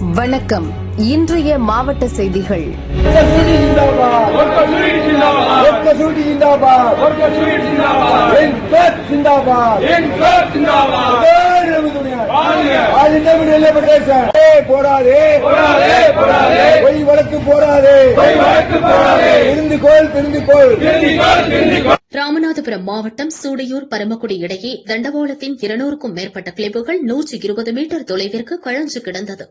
வணக்கம். இன்றைய மாவட்ட செய்திகள். பொய் வழக்கு இருந்து கோல் திருந்து கோல் ராமநாதபுரம் மாவட்டம் சூடையூர் பரமக்குடி இடையே தண்டவாளத்தின் இருநூறுக்கும் மேற்பட்ட கிளிப்புகள் நூற்றி இருபது மீட்டர் தொலைவிற்கு கழன்று கிடந்தது.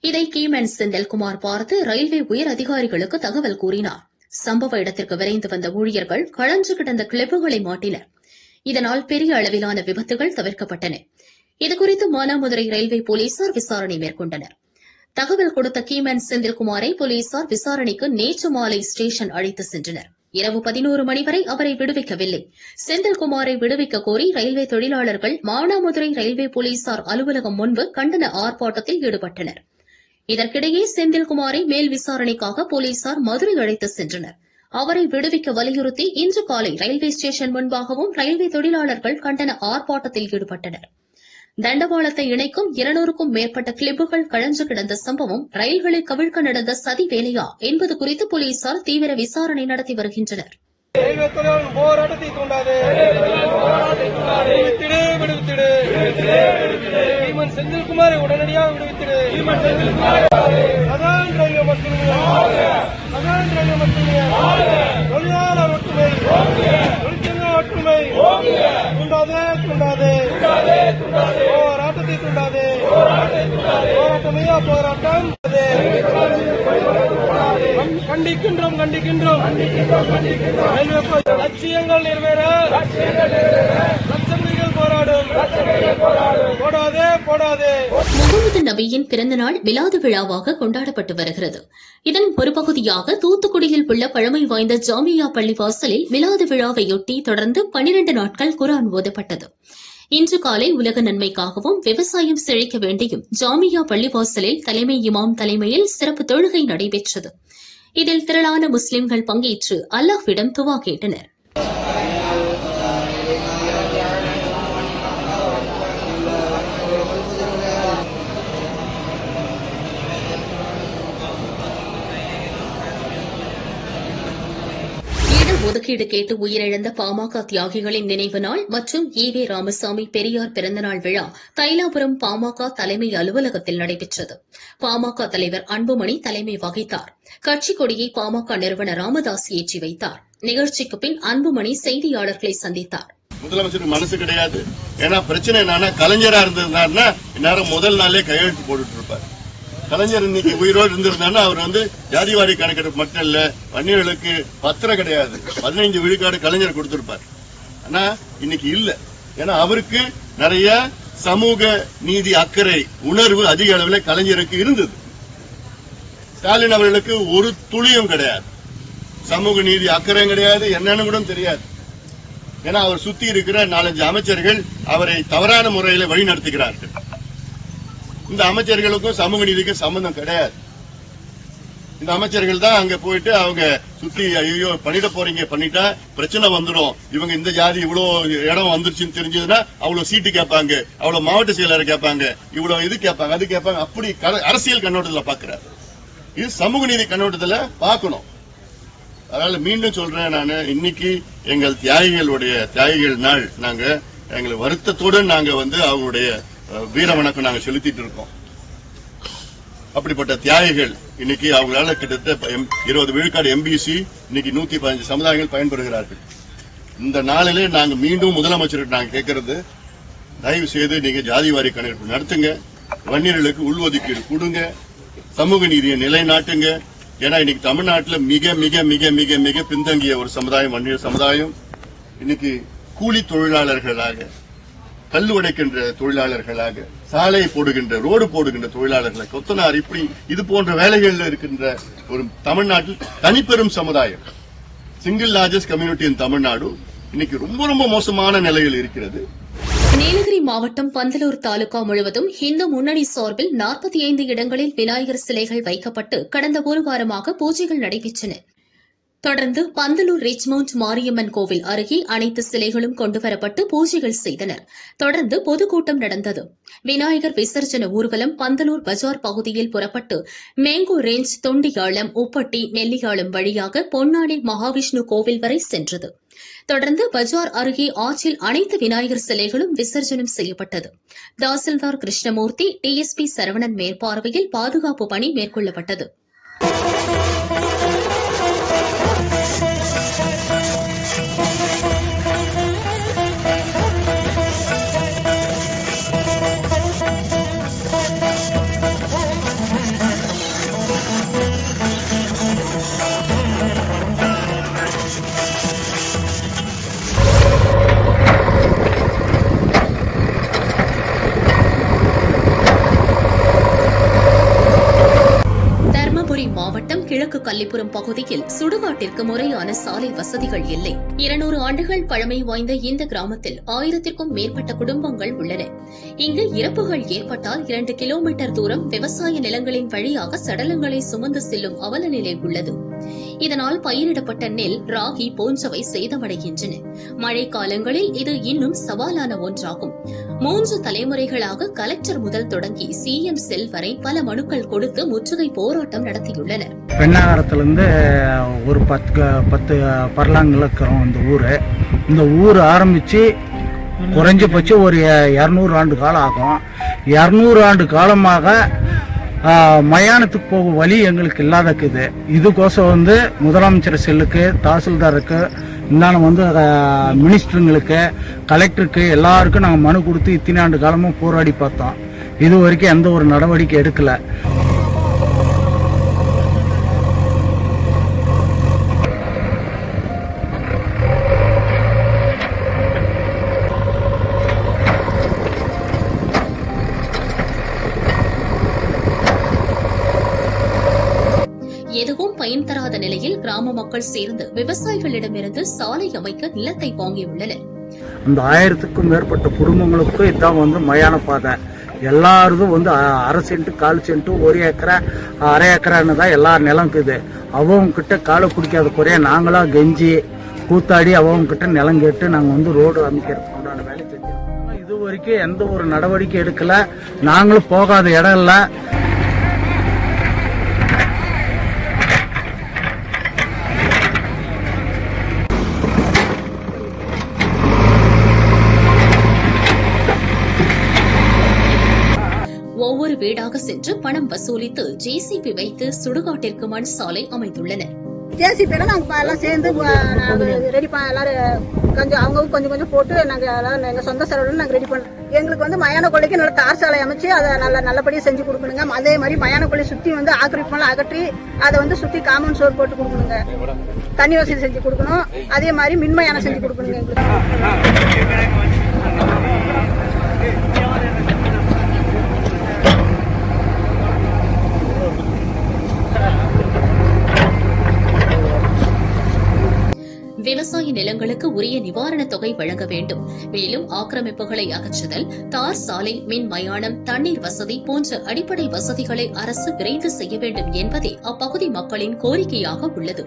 இதை கீமன் செந்தில்குமார் பார்த்து ரயில்வே உயர் அதிகாரிகளுக்கு தகவல் கூறினார். சம்பவ இடத்திற்கு விரைந்து வந்த ஊழியர்கள் கழன்று கிடந்த கிளிப்புகளை மாட்டினர். இதனால் பெரிய அளவிலான விபத்துகள் தவிர்க்கப்பட்டன. இதுகுறித்து மானாமதுரை ரயில்வே போலீசார் விசாரணை மேற்கொண்டனர். தகவல் கொடுத்த கீமன் செந்தில்குமாரை போலீசார் விசாரணைக்கு நேற்று மாலை ஸ்டேஷன் அழைத்து சென்றனர். இரவு பதினோரு மணி வரை அவரை விடுவிக்கவில்லை. செந்தில்குமாரை விடுவிக்க கோரி ரயில்வே தொழிலாளர்கள் மானாமதுரை ரயில்வே போலீசார் அலுவலகம் முன்பு கண்டன ஆர்ப்பாட்டத்தில் ஈடுபட்டனர். இதற்கிடையே செந்தில்குமாரை மேல் விசாரணைக்காக போலீசார் மதுரை அழைத்து சென்றனர். அவரை விடுவிக்க வலியுறுத்தி இன்று காலை ரயில்வே ஸ்டேஷன் முன்பாகவும் ரயில்வே தொழிலாளர்கள் கண்டன ஆர்ப்பாட்டத்தில் ஈடுபட்டனர். தண்டவாளத்தை இணைக்கும் இருநூறுக்கும் மேற்பட்ட கிளிப்புகள் கழன்று கிடந்த சம்பவம் ரயில்களை கவிழ்க்க நடந்த சதி வேலையா என்பது குறித்து போலீசார் தீவிர விசாரணை நடத்தி வருகின்றனர். ரயில்வே போராட்டத்தை விடுவித்திடு விடுவித்திடு. சீமன் செந்தில்குமாரை உடனடியாக விடுவித்திடு. அதான் ரயில்வே மக்கள் அதான் ரயில்வே மக்கள் தொழிலாளர் ஒற்றுமை. தொழிற்சங்க ஒற்றுமை. தூண்டாதே தூண்டாதே. போராட்டத்தை தூண்டாதே. போராட்டமையா போராட்டம் கண்டிக்கின்றோம் கண்டிக்கின்றோம். லட்சியங்கள் நிறைவேற. லட்சங்கள் போராடும். போடாதே போடாதே. முகமது நபியின் பிறந்தநாள் மிலாது விழாவாக கொண்டாடப்பட்டு வருகிறது. இதன் ஒரு பகுதியாக தூத்துக்குடியில் உள்ள பழமை வாய்ந்த ஜாமியா பள்ளிவாசலில் மிலாது விழாவையொட்டி தொடர்ந்து பனிரண்டு நாட்கள் குரான் ஓதப்பட்டது. இன்று காலை உலக நன்மைக்காகவும் விவசாயம் செழிக்க வேண்டியும் ஜாமியா பள்ளிவாசலில் தலைமை இமாம் தலைமையில் சிறப்பு தொழுகை நடைபெற்றது. இதில் திரளான முஸ்லிம்கள் பங்கேற்று அல்லாஹ்விடம் துவா கேட்டனர். இட ஒதுக்கீடு கேட்டு உயிரிழந்த பாமக தியாகிகளின் நினைவு நாள் மற்றும் ஈவே ராமசாமி பெரியார் பிறந்தநாள் விழா தைலாபுரம் பாமக தலைமை அலுவலகத்தில் நடைபெற்றது. பாமக தலைவர் அன்புமணி தலைமை வகித்தார். கட்சிக் கொடியை பாமக நிறுவனர் ராமதாஸ் ஏற்றி வைத்தார். நிகழ்ச்சிக்கு பின் அன்புமணி செய்தியாளர்களை சந்தித்தார். முதலமைச்சருக்கு மனசு கிடையாது. ஏன்னா பிரச்சனை என்னன்னா கலைஞரா இருந்திருந்தாருன்னா இந்நேரம் முதல் நாளே கையெழுத்து போட்டுட்டு இருப்பார். கலைஞர் இன்னைக்கு உயிரோடு இருந்திருந்தாருன்னா அவர் வந்து ஜாதிவாடி கணக்கெடுப்பு மட்டும் இல்ல வன்னியர்களுக்கு பத்திரம் கிடையாது. பதினைஞ்சு விழுக்காடு கலைஞர் கொடுத்திருப்பார். ஆனா இன்னைக்கு இல்ல. ஏன்னா அவருக்கு நிறைய சமூக நீதி அக்கறை உணர்வு அதிக அளவில் கலைஞருக்கு இருந்தது. ஸ்டாலின் அவர்களுக்கு ஒரு துளியும் கிடையாது. சமூக நீதி அக்கறையும் கிடையாது என்னன்னு கூட தெரியாது. ஏன்னா அவர் சுத்தி இருக்கிற நாலஞ்சு அமைச்சர்கள் அவரை தவறான முறையில வழி நடத்துகிறார்கள் இந்த அமைச்சர்களுக்கும் சமூக நீதிக்கும் சம்பந்தம் கிடையாது. இந்த அமைச்சர்கள் தான் அங்க போயிட்டு அவங்க சுத்தி ஐயோ பண்ணிட போறீங்க பண்ணிட்டா பிரச்சனை வந்துடும். இவங்க இந்த ஜாதி இவ்வளவு இடம் வந்துருச்சுன்னு தெரிஞ்சதுன்னா அவ்வளவு சீட்டு கேட்பாங்க அவ்வளவு மாவட்ட செயலர் கேட்பாங்க இவ்வளவு இது கேட்பாங்க அது கேட்பாங்க. அப்படி க- அரசியல் கண்ணோட்டத்துல பாக்குறாரு. இது சமூக நீதி கண்ணோட்டத்துல பார்க்கணும் அதனால மீண்டும் சொல்றேன் நான் இன்னைக்கு எங்கள் தியாகிகளுடைய தியாகிகள் நாள். நாங்க எங்களை வருத்தத்துடன் நாங்க வந்து அவங்களுடைய வீர வணக்கம் நாங்க செலுத்திட்டு இருக்கோம். அப்படிப்பட்ட தியாகிகள் இன்னைக்கு அவங்களால கிட்டத்தட்ட எம்- இருபது விழுக்காடு எம்பிசி இன்னைக்கு நூத்தி பதினஞ்சு சமுதாயங்கள் பயன்பெறுகிறார்கள். இந்த நாளிலே நாங்க மீண்டும் முதலமைச்சருக்கு நாங்க கேட்கறது தயவு செய்து நீங்க ஜாதிவாரி கணக்கெடுப்பு நடத்துங்க வன்னியர்களுக்கு உள்ஒதுக்கீடு கொடுங்க சமூக நீதியை நிலைநாட்டுங்க. ஏன்னா இன்னைக்கு தமிழ்நாட்டில் மிக மிக மிக மிக மிக பின்தங்கிய ஒரு சமுதாயம் வன்னியர் சமுதாயம். இன்னைக்கு கூலி தொழிலாளர்களாக கல் உடைக்கின்ற தொழிலாளர்களாக சாலை போடுகின்ற ரோடு போடுகின்ற தொழிலாளர்களாக கொத்தனார் இப்படி இது போன்ற வேலைகளில் இருக்கின்ற ஒரு தமிழ்நாட்டில் தனிப்பெரும் சமுதாயம். Single largest community in Tamil Nadu இன்னைக்கு ரொம்ப ரொம்ப மோசமான நிலையில் இருக்கிறது. நீலகிரி மாவட்டம் பந்தலூர் தாலுகா முழுவதும் இந்து முன்னணி சார்பில் நாற்பத்தி ஐந்து இடங்களில் விநாயகர் சிலைகள் வைக்கப்பட்டு கடந்த ஒரு வாரமாக பூஜைகள் நடைபெற்றன. தொடர்ந்து பந்தலூர் ரிச்மவுண்ட் மாரியம்மன் கோவில் அருகே அனைத்து சிலைகளும் கொண்டுவரப்பட்டு பூஜைகள் செய்தனர். தொடர்ந்து பொதுக்கூட்டம் நடந்தது. விநாயகர் விசர்ஜன ஊர்வலம் பந்தலூர் பஜார் பகுதியில் புறப்பட்டு மேங்கோ ரேஞ்ச் தொண்டியாளம் உப்பட்டி நெல்லியாளம் வழியாக பொன்னாடி மகாவிஷ்ணு கோவில் வரை சென்றது. தொடர்ந்து பஜார் அருகே ஆற்றில் அனைத்து விநாயகர் சிலைகளும் விசர்ஜனம் செய்யப்பட்டது. தாசில்தார் கிருஷ்ணமூர்த்தி டிஎஸ்பி சரவணன் மேற்பார்வையில் பாதுகாப்பு பணி மேற்கொள்ளப்பட்டது. அல்லிபுரம் பகுதியில் சுடுகாட்டிற்கு முறையான சாலை வசதிகள் இல்லை. இருநூறு ஆண்டுகள் பழமை வாய்ந்த இந்த கிராமத்தில் ஆயிரத்திற்கும் மேற்பட்ட குடும்பங்கள் உள்ளன. இங்கு இறப்புகள் ஏற்பட்டால் இரண்டு கிலோமீட்டர் தூரம் விவசாய நிலங்களின் வழியாக சடலங்களை சுமந்து செல்லும் அவல நிலை உள்ளது. இதனால் பயிரிடப்பட்ட நெல் ராகி போன்றவை சேதமடைகின்றன. மழை காலங்களில் இது இன்னும் சவாலான ஒன்றாகும். மூன்று தலைமுறைகளாக கலெக்டர் முதல் தொடங்கி சிஎம் செல் வரை பல மனுக்கள் கொடுத்து முற்றுகை போராட்டம் நடத்தியுள்ளனர். பெண்ணாகரத்துலேருந்து ஒரு பத்து பத்து பர்லாங்கில் இந்த ஊர். இந்த ஊர் ஆரம்பித்து குறைஞ்சபட்சம் ஒரு இரநூறு ஆண்டு காலம் ஆகும். இரநூறு ஆண்டு காலமாக மயானத்துக்கு போகும் வழி எங்களுக்கு இல்லாதக்குது. இதுக்கோசம் வந்து முதலமைச்சர் செல்லுக்கு தாசில்தாருக்கு இருந்தாலும் வந்து அதை மினிஸ்டருங்களுக்கு கலெக்டருக்கு எல்லாருக்கும் நாங்கள் மனு கொடுத்து இத்தனை ஆண்டு காலமும் போராடி பார்த்தோம். இது வரைக்கும் எந்த ஒரு நடவடிக்கை எடுக்கலை. எதுவும் பயன் தராத நிலையில் கிராம மக்கள் சேர்ந்து விவசாயிகளிடமிருந்து சாலை அமைக்க நிலத்தை வாங்கியுள்ளனர். அந்த ஆயிரத்துக்கும் மேற்பட்ட குடும்பங்களுக்கும் இதான் வந்து மயான பாதை. எல்லாருதும் வந்து அரை சென்ட் கால் சென்ட் ஒரு ஏக்கரா அரை ஏக்கரான்னு தான் எல்லா நிலம் இருக்குது. அவங்க கிட்ட காலை பிடிக்காத குறைய நாங்களா கெஞ்சி கூத்தாடி அவங்க கிட்ட நிலம் கேட்டு நாங்க வந்து ரோடு அமைக்கிறதுக்கு உண்டான வேலை செஞ்சோம். இது வரைக்கும் எந்த ஒரு நடவடிக்கை எடுக்கல. நாங்களும் போகாத இடம் இல்லை. ஒவ்வொரு வீடாக சென்று பணம் வசூலித்து ஜேசிபி வைத்து சுடுகாட்டிற்கு மண் சாலை அமைத்துள்ளனர் ஜேசிபில நாங்கள் எல்லாம் சேர்ந்து ரெடி பண்ண எல்லாரும் கொஞ்சம் அவங்க கொஞ்சம் கொஞ்சம் போட்டு நாங்க எல்லாம் எங்க சொந்த செலவுல நாங்க ரெடி பண்ணோம். எங்களுக்கு வந்து மயான கொள்ளைக்கு நல்ல தார் சாலை அமைச்சு அதை நல்ல நல்லபடியா செஞ்சு கொடுக்கணுங்க. அதே மாதிரி மயான கொள்ளை சுத்தி வந்து ஆக்கிரமிப்பெல்லாம் அகற்றி அதை வந்து சுத்தி காமன் சோர் போட்டு கொடுக்கணுங்க. தண்ணி வசதி செஞ்சு கொடுக்கணும். அதே மாதிரி மின்மயானம் செஞ்சு கொடுக்கணுங்க எங்களுக்கு. விவசாய நிலங்களுக்கு உரிய நிவாரணத் தொகை வழங்க வேண்டும். மேலும் ஆக்கிரமிப்புகளை அகற்றுதல் தார் சாலை மின் மயானம் தண்ணீர் வசதி போன்ற அடிப்படை வசதிகளை அரசு விரைந்து செய்ய வேண்டும் என்பதே அப்பகுதி மக்களின் கோரிக்கையாக உள்ளது.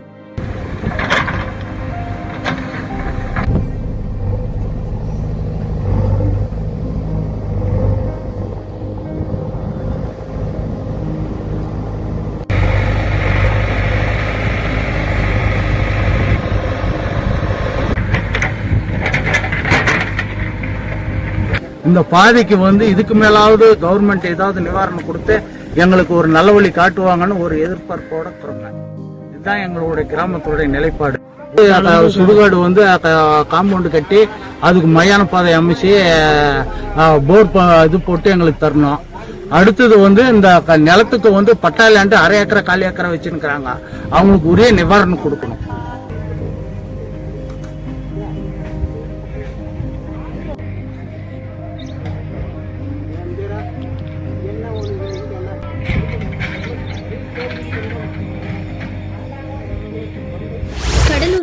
இந்த பாதைக்கு வந்து இதுக்கு மேலாவது கவர்மெண்ட் ஏதாவது நிவாரணம் கொடுத்து எங்களுக்கு ஒரு நல்ல வழி காட்டுவாங்கன்னு ஒரு எதிர்பார்ப்போட இருக்கிறோங்க இதுதான் எங்களுடைய கிராமத்துடைய நிலைப்பாடு. சுடுகாடு வந்து காம்பவுண்டு கட்டி அதுக்கு மயான பாதை அமைச்சு போர் இது போட்டு எங்களுக்கு தரணும். அடுத்தது வந்து இந்த க- நிலத்துக்கு வந்து பட்டா லேண்டு அரை ஏக்கரை கால் ஏக்கரை வச்சுருக்கிறாங்க. அவங்களுக்கு உரிய நிவாரணம் கொடுக்கணும்.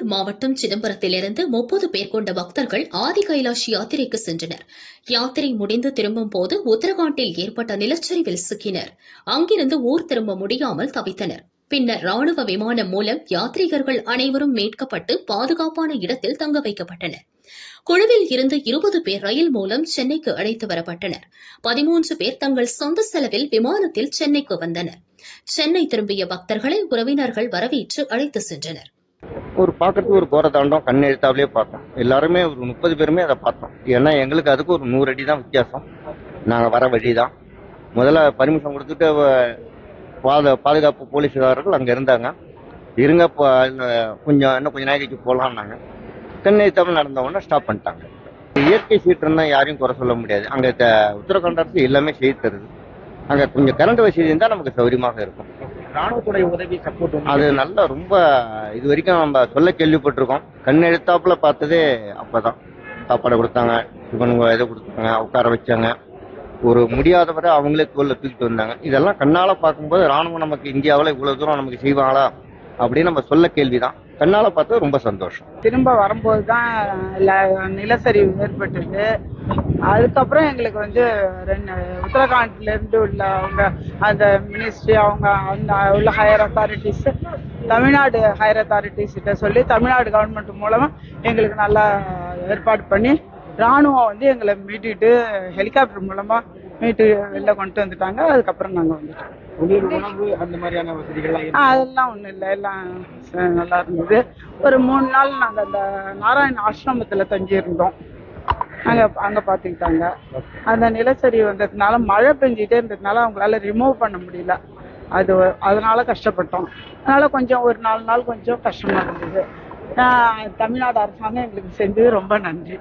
கடலூர் மாவட்டம் சிதம்பரத்திலிருந்து முப்பது பேர் கொண்ட பக்தர்கள் ஆதி கைலாஷ் யாத்திரைக்கு சென்றனர். யாத்திரை முடிந்து திரும்பும் போது உத்தரகாண்டில் ஏற்பட்ட நிலச்சரிவில் சிக்கினர். அங்கிருந்து ஊர் திரும்ப முடியாமல் தவித்தனர். பின்னர் ராணுவ விமானம் மூலம் யாத்ரீகர்கள் அனைவரும் மீட்கப்பட்டு பாதுகாப்பான இடத்தில் தங்க வைக்கப்பட்டனர். குழுவில் இருந்து இருபது பேர் ரயில் மூலம் சென்னைக்கு அழைத்து வரப்பட்டனர். பதிமூன்று பேர் தங்கள் சொந்த செலவில் விமானத்தில் சென்னைக்கு வந்தனர். சென்னை திரும்பிய பக்தர்களை உறவினர்கள் வரவேற்று அழைத்து சென்றனர். ஒரு பார்க்கறதுக்கு ஒரு போற தாண்டம் கண் எழுத்தாவிலே பார்த்தோம். எல்லாருமே ஒரு முப்பது பேருமே அதை பார்த்தோம். ஏன்னா எங்களுக்கு அதுக்கு ஒரு நூறு அடி தான் வித்தியாசம். நாங்கள் வர வழி தான் முதல்ல பர்மிஷன் கொடுத்துட்டு பாது பாத பாதுகாப்பு போலீஸ்காரர்கள் அங்கே இருந்தாங்க. இருங்க இப்போ கொஞ்சம் இன்னும் கொஞ்சம் நாளைக்கு போகலான்னாங்க கண் எழுத்தாமல் நடந்த உடனே ஸ்டாப் பண்ணிட்டாங்க. இயற்கை சீற்றுன்னா யாரையும் குறை சொல்ல முடியாது. அங்கே உத்தரகாண்ட் அரசு எல்லாமே செய்து தருது. அங்கே கொஞ்சம் கரண்ட் வசதி இருந்தால் நமக்கு சௌகரியமாக இருக்கும். ராணுவத்துடைய உதவி சப்போர்ட் அது நல்லா ரொம்ப இது வரைக்கும் நம்ம சொல்ல கேள்விப்பட்டிருக்கோம். கண் எழுத்தாப்புல பார்த்ததே அப்பதான். சாப்பாடு கொடுத்தாங்க டிஃபன் இதை கொடுத்தாங்க உட்கார வச்சாங்க. ஒரு முடியாதவரை அவங்களே தோல்ல தூக்கிட்டு வந்தாங்க. இதெல்லாம் கண்ணால பார்க்கும்போது ராணுவம் நமக்கு இந்தியாவில் இவ்வளவு தூரம் நமக்கு செய்வாங்களா அப்படின்னு நம்ம சொல்ல கேள்விதான். கண்ணால பார்த்தா ரொம்ப சந்தோஷம். திரும்ப வரும்போது தான் நிலச்சரிவு ஏற்பட்டது. அதுக்கப்புறம் எங்களுக்கு வந்து ரெண்டு உத்தரகாண்ட்ல இருந்து உள்ள அவங்க அந்த மினிஸ்ட்ரி அவங்க அந்த உள்ள higher authorities Tamil Nadu higher authorities கிட்ட சொல்லி தமிழ்நாடு கவர்மெண்ட் மூலமா எங்களுக்கு நல்லா ஏற்பாடு பண்ணி ராணுவம் வந்து எங்களை மீட்டுட்டு ஹெலிகாப்டர் மூலமா மீட்டு வெளில கொண்டு வந்துட்டாங்க. அதுக்கப்புறம் நாங்க வந்துட்டோம். அதெல்லாம் ஒண்ணும் இல்லை. எல்லாம் நல்லா இருந்தது. ஒரு மூணு நாள் நாங்க அந்த நாராயண ஆசிரமத்துல தங்கியிருந்தோம். அங்க அங்க பாத்துக்கிட்டாங்க. அந்த நிலச்சரி வந்ததுனால மழை பெஞ்சிட்டே இருந்ததுனால அவங்களால ரிமூவ் பண்ண முடியல. அது அதனால கஷ்டப்பட்டோம். அதனால கொஞ்சம் ஒரு நாலு நாள் கொஞ்சம் கஷ்டமா இருந்தது. தமிழ்நாடு அரசாங்கம் எங்களுக்கு செஞ்சது ரொம்ப நன்றி.